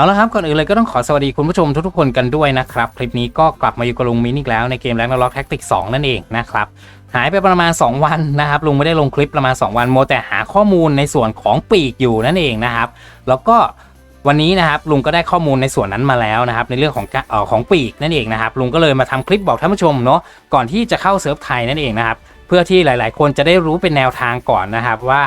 เอาละครับก่อนอื่นเลยก็ต้องขอสวัสดีคุณผู้ชมทุกๆคนกันด้วยนะครับ คลิปนี้ก็กลับมาอยู่กับลุงมินอีกแล้วในเกมแรงนล็อกแท็กติก2นั่นเองนะครับหายไปประมาณ 2 วันนะครับลุงไม่ได้ลงคลิปประมาณ 2 วันโมแต่หาข้อมูลในส่วนของปีกอยู่นั่นเองนะครับ แล้วก็วันนี้นะครับลุงก็ได้ข้อมูลในส่วนนั้นมาแล้วนะครับในเรื่องของเอ่อของปีกนั่นเองนะครับลุงก็เลยมาทำคลิปบอกท่านผู้ชมเนาะก่อนที่จะเข้าเซิร์ฟไทยนั่นเองนะครับเพื่อที่หลาย ๆ คนจะได้รู้เป็นแนวทางก่อนนะครับว่า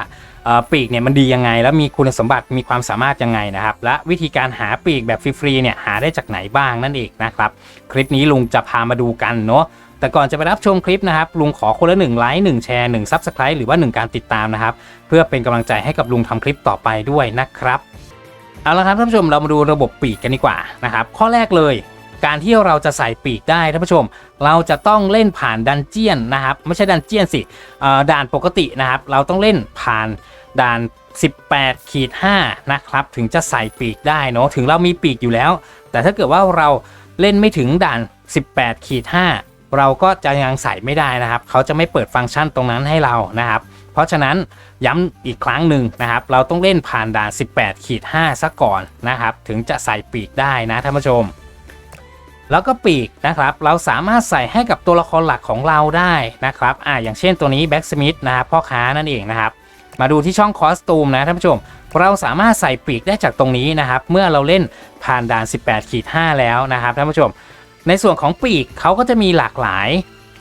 ปีกเนี่ยมันดียังไง แล้วมีคุณสมบัติมีความสามารถยังไงนะครับ และวิธีการหาปีกแบบฟรีๆเนี่ยหาได้จากไหนบ้างนั่นเองนะครับ คลิปนี้ลุงจะพามาดูกันเนาะแต่ก่อนจะไปรับชมคลิปนะครับ ลุงขอคนละ1ไลค์1แชร์1 Subscribe หรือว่า 1 การติดตามนะครับ เพื่อเป็นกำลังใจให้กับลุงทำคลิปต่อไปด้วยนะครับเอาละครับท่านผู้ชมเรามาดูระบบปีกกันดีกว่านะครับ ข้อแรกเลย การที่เราจะใส่ปีกได้ท่านผู้ชม เราจะต้องเล่นผ่านดันเจียนนะครับ ไม่ใช่ดันเจียนสิด่านปกตินะครับ เราต้องเล่นผ่านด่าน 18ขีด5นะครับ ถึงจะใส่ปีกได้เนาะถึงเรามีปีกอยู่แล้ว แต่ถ้าเกิดว่าเราเล่นไม่ถึงด่าน 18ขีด5เราก็จะยังใส่ไม่ได้นะครับ เขาจะไม่เปิดฟังก์ชันตรงนั้นให้เรานะครับ เพราะฉะนั้นย้ำอีกครั้งหนึ่งนะครับ เราต้องเล่นผ่านด่าน 18ขีด5ซะก่อนนะครับ ถึงจะใส่ปีกได้นะท่านผู้ชม แล้วก็ปีกนะครับ เราสามารถใส่ให้กับตัวละครหลักของเราได้นะครับอ่าอย่างเช่นตัวนี้แบ็กสมิธนะครับพ่อค้านั่นเองนะครับ มาดูที่ช่องคอสตูมนะท่านผู้ชม เราสามารถใส่ปีกได้จากตรงนี้นะครับ เมื่อเราเล่นผ่านด่าน 18ขีด5แล้วนะครับท่านผู้ชม ในส่วนของปีกเขาก็จะมีหลากหลาย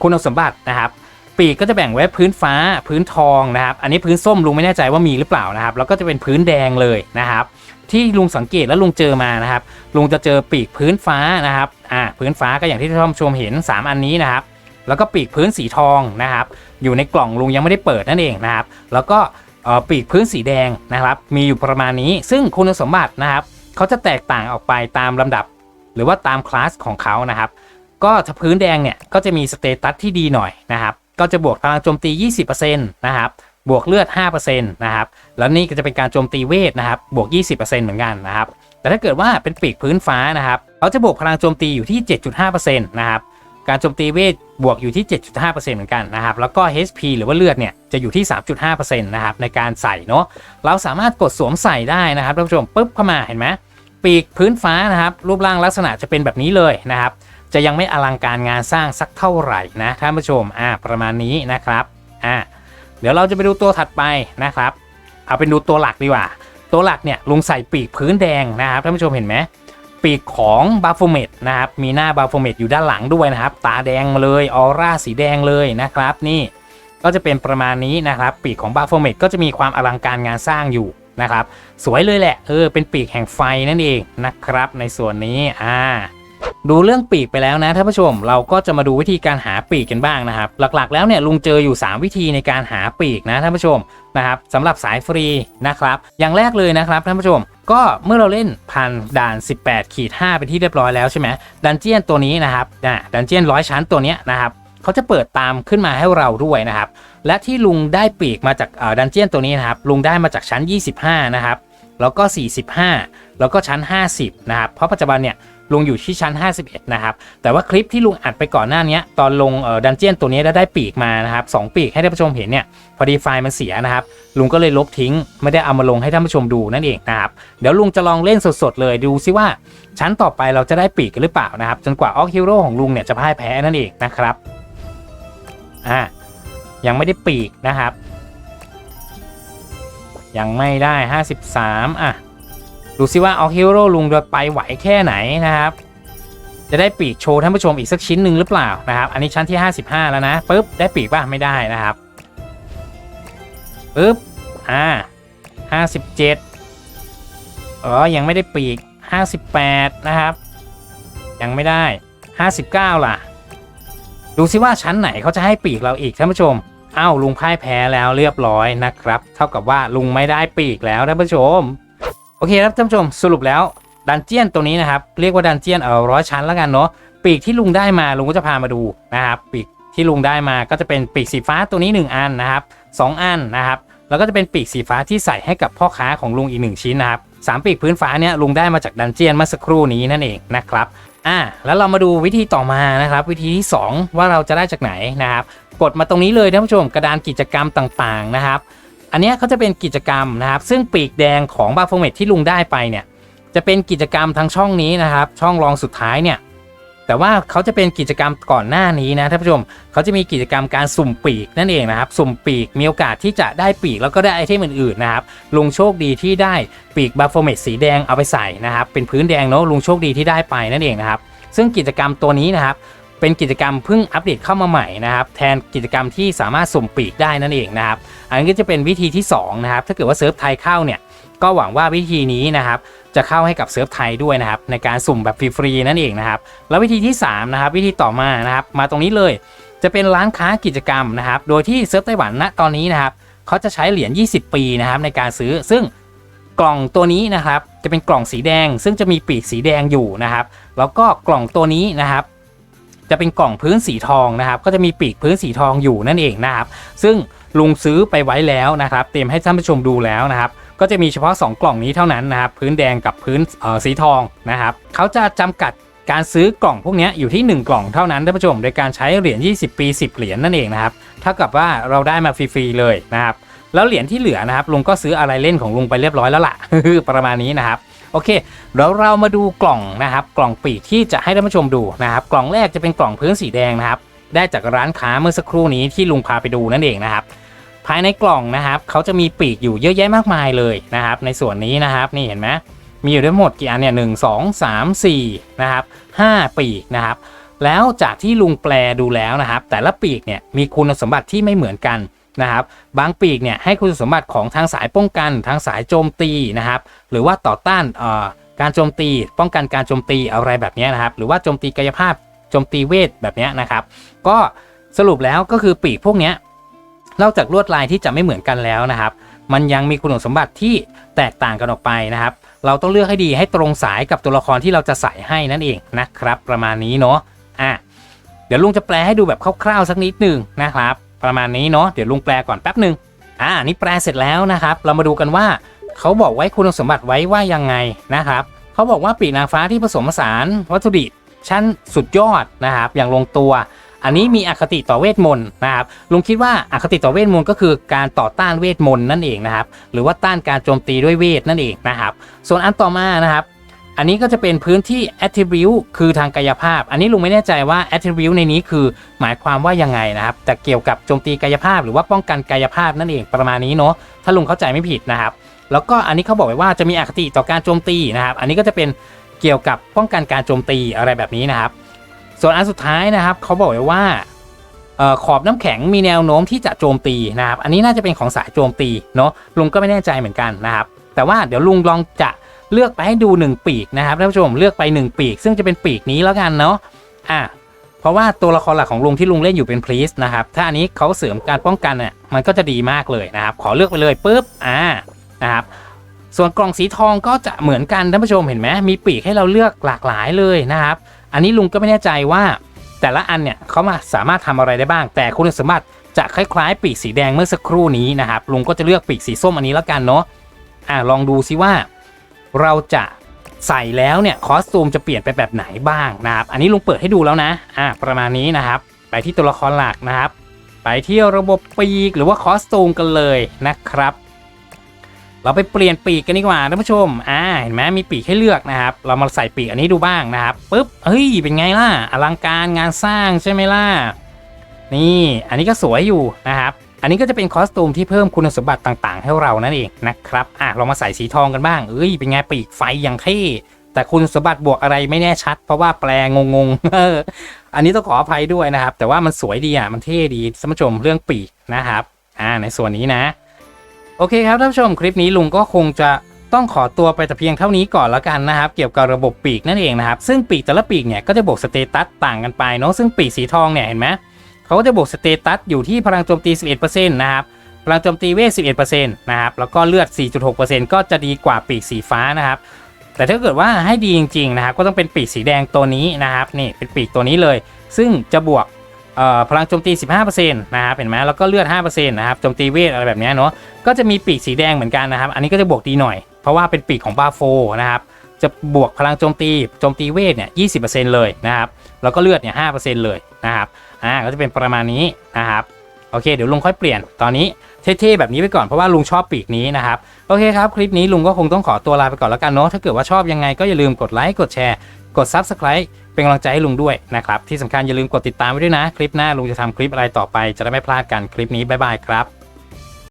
คุณสมบัตินะครับ ปีกก็จะแบ่งไว้พื้นฟ้าพื้นทองนะครับ อันนี้พื้นส้มลุงไม่แน่ใจว่ามีหรือเปล่านะครับ แล้วก็จะเป็นพื้นแดงเลยนะครับ ที่ลุงสังเกตแล้วลุงเจอมานะครับลุงจะเจอปีกพื้นฟ้านะครับอ่าพื้นฟ้าก็อย่างที่ท่านผู้ชมเห็น 3 อันนี้นะครับ แล้วก็ปีกพื้นสีทองนะครับ อยู่ในกล่องลุงยังไม่ได้เปิดนั่นเองนะครับ แล้วก็อ่อปีกพื้นสีแดงนะครับ มีอยู่ประมาณนี้ ซึ่งคุณสมบัตินะครับเขาจะแตกต่างออกไปตามลำดับ หรือว่าตามคลาสของเขานะครับ ก็ถ้าพื้นแดงเนี่ยก็จะมีสเตตัสที่ดีหน่อยนะครับ ก็จะบวกพลังโจมตี 20%นะครับ บวกเลือด 5%นะครับ แล้วนี่ก็จะเป็นการโจมตีเวทนะครับ บวก 20%เหมือนกันนะครับ แต่ถ้าเกิดว่าเป็นปีกพื้นฟ้านะครับ เขาจะบวกพลังโจมตีอยู่ที่ 7.5%นะครับ การโจมตีเวทบวกอยู่ที่ 7.5%เหมือนกันนะครับ แล้วก็ HP หรือว่าเลือดเนี่ยจะอยู่ที่ 3.5%นะครับในการใส่เนาะ เราสามารถกดสวมใส่ได้นะครับท่านผู้ชมปุ๊บเข้ามาเห็นไหมปีกพื้นฟ้านะครับรูปร่างลักษณะจะเป็นแบบนี้เลยนะครับ จะยังไม่อลังการงานสร้างสักเท่าไหร่นะท่านผู้ชมอ่าประมาณนี้นะครับอ่า เดี๋ยวเราจะไปดูตัวถัดไปนะครับ เอาเป็นดูตัวหลักดีกว่า ตัวหลักเนี่ยลุงใส่ปีกพื้นแดงนะครับท่านผู้ชมเห็นไหมปีกของบาโฟเมตนะครับมีหน้าบาโฟเมตอยู่ด้านหลังด้วยนะครับ ตาแดงมาเลยออร่าสีแดงเลยนะครับนี่ก็จะเป็นประมาณนี้นะครับ ปีกของบาโฟเมตก็จะมีความอลังการงานสร้างอยู่นะครับ สวยเลยแหละเออเป็นปีกแห่งไฟนั่นเองนะครับ ในส่วนนี้อ่า ดูเรื่องปีกไปแล้วนะท่านผู้ชม เราก็จะมาดูวิธีการหาปีกกันบ้างนะครับ หลักๆ แล้วเนี่ยลุงเจออยู่ 3 วิธีในการหาปีกนะท่านผู้ชมนะครับสำหรับสายฟรีนะครับ อย่างแรกเลยนะครับท่านผู้ชม ก็เมื่อเราเล่นผ่านด่าน 18ขีด5เป็นที่เรียบร้อยแล้วใช่ไหมดันเจียนตัวนี้นะครับอ่าดันเจียนร้อยชั้นตัวนี้นะครับเขาจะเปิดตามขึ้นมาให้เราด้วยนะครับ และที่ลุงได้ปีกมาจากดันเจียนตัวนี้นะครับ ลุงได้มาจากชั้น 25 นะครับ แล้วก็ 45 แล้วก็ชั้น 50 นะครับ เพราะปัจจุบันเนี่ย ลุงอยู่ที่ชั้น 51 นะครับ แต่ว่าคลิปที่ลุงอัดไปก่อนหน้านี้ตอนลงดันเจียนตัวนี้แล้ได้ปีกมานะครับสองปีกให้ท่านผู้ชมเห็นเนี่ยพอดีไฟล์มันเสียนะครับลุงก็เลยลบทิ้ง ไม่ได้เอามาลงให้ท่านผู้ชมดูนั่นเองนะครับเดี๋ยวลุงจะลองเล่นสดๆเลยดูซิว่าชั้นต่อไปเราจะได้ปีกกันหรือเปล่านะครับจนกว่าออกฮีโร่ของลุงเนี่ยจะพ่ายแพ้นั่นเองนะครับอ่ายังไม่ได้ปีกนะครับ ยังไม่ได้ 53 อะ ดูซิว่าออกฮีโร่ลุงจะไปไหวแค่ไหนนะครับ จะได้ปีกโชว์ท่านผู้ชมอีกสักชิ้นหนึ่งหรือเปล่านะครับ อันนี้ชั้นที่ 55 แล้วนะปุ๊บได้ปีกป่ะไม่ได้นะครับปุ๊บอ่า57อ๋อยังไม่ได้ปีก58นะครับ ยังไม่ได้59ล่ะ ดูซิว่าชั้นไหนเขาจะให้ปีกเราอีกท่านผู้ชมอ้าวลุงพ่ายแพ้แล้วเรียบร้อยนะครับ เท่ากับว่าลุงไม่ได้ปีกแล้วท่านผู้ชม โอเคครับท่านผู้ชมสรุปแล้วดันเจียนตัวนี้นะครับ เรียกว่าดันเจียนเออร้อยชั้นแล้วกันเนาะปีกที่ลุงได้มาลุงก็จะพามาดูนะครับ ปีกที่ลุงได้มาก็จะเป็นปีกสีฟ้าตัวนี้ 1 อันนะครับสองอันนะครับ แล้วก็จะเป็นปีกสีฟ้าที่ใส่ให้กับพ่อค้าของลุงอีกหนึ่งชิ้นนะครับสามปีกพื้นฟ้าเนี่ยลุงได้มาจากดันเจียนเมื่อสักครู่นี้นั่นเองนะครับอ่าแล้วเรามาดูวิธีต่อมานะครับ วิธีที่ 2 ว่าเราจะได้จากไหนนะครับ กดมาตรงนี้เลยท่านผู้ชมกระดานกิจกรรมต่างๆนะครับ อันนี้เขาจะเป็นกิจกรรมนะครับ ซึ่งปีกแดงของบาโฟเมตที่ลุงได้ไปเนี่ย จะเป็นกิจกรรมทางช่องนี้นะครับ ช่องรองสุดท้ายเนี่ย แต่ว่าเขาจะเป็นกิจกรรมก่อนหน้านี้นะท่านผู้ชมเขาจะมีกิจกรรมการสุ่มปีกนั่นเองนะครับ สุ่มปีกมีโอกาสที่จะได้ปีกแล้วก็ได้ไอเทมอื่นๆนะครับลุงโชคดีที่ได้ปีกบัฟโฟเมตสีแดงเอาไปใส่นะครับ เป็นพื้นแดงเนาะลุงโชคดีที่ได้ไปนั่นเองนะครับ ซึ่งกิจกรรมตัวนี้นะครับ เป็นกิจกรรมเพิ่งอัปเดตเข้ามาใหม่นะครับ แทนกิจกรรมที่สามารถสุ่มปีกได้นั่นเองนะครับ อันนี้ก็จะเป็นวิธีที่สองนะครับ ถ้าเกิดว่าเซิร์ฟไทยเข้าเนี่ย ก็หวังว่าวิธีนี้นะครับ จะเข้าให้กับเซิร์ฟไทยด้วยนะครับ ในการสุ่มแบบฟรีๆนั่นเองนะครับ แล้ววิธีที่3นะครับ วิธีต่อมานะครับ มาตรงนี้เลย จะเป็นร้านค้ากิจกรรมนะครับ โดยที่เซิร์ฟไต้หวันณตอนนี้นะครับ เขาจะใช้เหรียญ 20 ปีนะครับในการซื้อ ซึ่งกล่องตัวนี้นะครับ จะเป็นกล่องสีแดง ซึ่งจะมีปีกสีแดงอยู่นะครับ แล้วก็กล่องตัวนี้นะครับ จะเป็นกล่องพื้นสีทองนะครับ ก็จะมีปีกพื้นสีทองอยู่นั่นเองนะครับ ซึ่งลุงซื้อไปไว้แล้วนะครับ เตรียมให้ท่านผู้ชมดูแล้วนะครับ ก็จะมีเฉพาะ 2 กล่องนี้เท่านั้นนะครับ พื้นแดงกับพื้นเอ่อสีทองนะครับเขาจะจำกัดการซื้อกล่องพวกนี้อยู่ที่ 1 กล่องเท่านั้นท่านผู้ชม โดยการใช้เหรียญ 20 ปี 10 เหรียญนั่นเองนะครับเท่ากับว่าเราได้มาฟรีๆเลยนะครับ แล้วเหรียญที่เหลือนะครับลุงก็ซื้ออะไรเล่นของลุงไปเรียบร้อยแล้วล่ะประมาณนี้นะครับ โอเคเดี๋ยวเรามาดูกล่องนะครับ กล่องปีกที่จะให้ท่านผู้ชมดูนะครับ กล่องแรกจะเป็นกล่องพื้นสีแดงนะครับ ได้จากร้านค้าเมื่อสักครู่นี้ที่ลุงพาไปดูนั่นเองนะครับ ภายในกล่องนะครับเขาจะมีปีกอยู่เยอะแยะมากมายเลยนะครับ ในส่วนนี้นะครับนี่เห็นไหมมีอยู่ทั้งหมดกี่อันเนี่ยหนึ่งสองสามสี่นะครับห้าปีกนะครับ แล้วจากที่ลุงแปลดูแล้วนะครับ แต่ละปีกเนี่ยมีคุณสมบัติที่ไม่เหมือนกัน นะครับบางปีกเนี่ยให้คุณสมบัติของทางสายป้องกัน ทางสายโจมตีนะครับหรือว่าต่อต้านการโจมตี ป้องกันการโจมตีอะไรแบบนี้นะครับหรือว่าโจมตีกายภาพโจมตีเวทแบบนี้นะครับก็สรุปแล้วก็คือปีกพวกนี้นอกจากลวดลายที่จะไม่เหมือนกันแล้วนะครับมันยังมีคุณสมบัติที่แตกต่างกันออกไปนะครับ เราต้องเลือกให้ดีให้ตรงสายกับตัวละครที่เราจะใส่ให้นั่นเองนะครับ ประมาณนี้เนาะอะเดี๋ยวลุงจะแปลให้ดูแบบคร่าวๆสักนิดหนึ่งนะครับ ประมาณนี้เนาะเดี๋ยวลุงแปลก่อนแป๊บหนึ่งอ่านี่แปลเสร็จแล้วนะครับ เรามาดูกันว่าเขาบอกไว้คุณสมบัติไว้ว่ายังไงนะครับเขาบอกว่าปีกนางฟ้าที่ผสมผสานวัตถุดิบชั้นสุดยอดนะครับ อย่างลงตัว อันนี้มีอคติต่อเวทมนต์นะครับลุงคิดว่าอคติต่อเวทมนต์ก็คือการต่อต้านเวทมนต์นั่นเองนะครับ หรือว่าต้านการโจมตีด้วยเวทนั่นเองนะครับ ส่วนอันต่อมานะครับ อันนี้ก็จะเป็นพื้นที่ attribute คือทางกายภาพ อันนี้ลุงไม่แน่ใจว่า attribute ในนี้คือหมายความว่ายังไงนะครับ แต่เกี่ยวกับโจมตีกายภาพ หรือว่าป้องกันกายภาพนั่นเองประมาณนี้เนาะ ถ้าลุงเข้าใจไม่ผิดนะครับ แล้วก็อันนี้เขาบอกไว้ว่าจะมีอคติต่อการโจมตีนะครับ อันนี้ก็จะเป็นเกี่ยวกับป้องกันการโจมตีอะไรแบบนี้นะครับ ส่วนอันสุดท้ายนะครับเขาบอกไว้ว่าออขอบน้ำแข็งมีแนวโน้มที่จะโจมตีนะครับ อันนี้น่าจะเป็นของสายโจมตีเนาะลุงก็ไม่แน่ใจเหมือนกันนะครับ แต่ว่าเดี๋ยวลุงลองจะ เลือกไปให้ดู 1 ปีกนะครับท่านผู้ชมเลือกไป 1 ปีก ซึ่งจะเป็นปีกนี้แล้วกันเนาะอะเพราะว่าตัวละครหลักของลุงที่ลุงเล่นอยู่เป็นพลีสนะครับถ้าอันนี้เขาเสริมการป้องกันเนี่ยมันก็จะดีมากเลยนะครับ ขอเลือกไปเลยปุ๊บอ่านะครับส่วนกล่องสีทองก็จะเหมือนกันท่านผู้ชมเห็นไหมมีปีกให้เราเลือกหลากหลายเลยนะครับ อันนี้ลุงก็ไม่แน่ใจว่าแต่ละอันเนี่ยเขามาสามารถทำอะไรได้บ้าง แต่คุณสมบัติจะคล้ายๆ ปีกสีแดงเมื่อสักครู่นี้นะครับลุงก็จะเลือกปีกสีส้มอันนี้แล้วกันเนาะอ่าลองดูซิว่า เราจะใส่แล้วเนี่ยคอสตูมจะเปลี่ยนไปแบบไหนบ้างนะครับ อันนี้ลุงเปิดให้ดูแล้วนะอ่าประมาณนี้นะครับ ไปที่ตัวละครหลักนะครับ ไปที่ระบบปีกหรือว่าคอสตูมกันเลยนะครับ เราไปเปลี่ยนปีกกันดีกว่าท่านผู้ชมอ่าเห็นไหมมีปีกให้เลือกนะครับ เรามาใส่ปีกอันนี้ดูบ้างนะครับปุ๊บเฮ้ยเป็นไงล่ะอลังการงานสร้างใช่ไหมล่ะนี่อันนี้ก็สวยอยู่นะครับ อันนี้ก็จะเป็นคอสตูมที่เพิ่มคุณสมบัติต่างๆ ให้เรานั่นเองนะครับอะเรามาใส่สีทองกันบ้างเอ้ยเป็นไงปีกไฟอย่างเท่แต่คุณสมบัติบวกอะไรไม่แน่ชัด เพราะว่าแปลงงๆอออันนี้ต้องขออภัยด้วยนะครับ แต่ว่ามันสวยดีอะมันเท่ดีท่านผู้ชมเรื่องปีกนะครับอ่าในส่วนนี้นะ โอเคครับท่านผู้ชมคลิปนี้ลุงก็คงจะต้องขอตัวไปแต่เพียงเท่านี้ก่อนแล้วกันนะครับ เกี่ยวกับระบบปีกนั่นเองนะครับ ซึ่งปีกแต่ละปีกเนี่ยก็จะบวกสเตตัสต่างกันไปเนาะซึ่งปีกสีทองเนี่ยเห็นไหม เขาก็จะบวกสเตตัสอยู่ที่พลังโจมตี 11%นะครับพลังโจมตีเวท 11%นะครับแล้วก็เลือด 4.6%ก็จะดีกว่าปีกสีฟ้านะครับแต่ถ้าเกิดว่าให้ดีจริงๆนะครับก็ต้องเป็นปีกสีแดงตัวนี้นะครับนี่เป็นปีกตัวนี้เลย ซึ่งจะบวกเอ่อพลังโจมตี 15%นะครับเห็นไหมแล้วก็เลือด 5%นะครับโจมตีเวทอะไรแบบนี้เนาะก็จะมีปีกสีแดงเหมือนกันนะครับ อันนี้ก็จะบวกดีหน่อย เพราะว่าเป็นปีกของบาโฟนะครับจะบวกพลังโจมตีโจมตีเวทเนี่ย 20%เลยนะครับแล้วก็เลือดเนี่ย 5%เลยนะครับ อ่าก็จะเป็นประมาณนี้นะครับโอเคเดี๋ยวลุงค่อยเปลี่ยนตอนนี้เท่ๆแบบนี้ไปก่อนเพราะว่าลุงชอบปีกนี้นะครับโอเคครับคลิปนี้ลุงก็คงต้องขอตัวลาไปก่อนแล้วกันเนาะถ้าเกิดว่าชอบยังไงก็อย่าลืมกดไลค์กดแชร์กด Subscribe เป็นกำลังใจให้ลุงด้วยนะครับที่สำคัญอย่าลืมกดติดตามไว้ด้วยนะ คลิปหน้าลุงจะทำคลิปอะไรต่อไปจะได้ไม่พลาดกันคลิปนี้บ๊ายบายครับ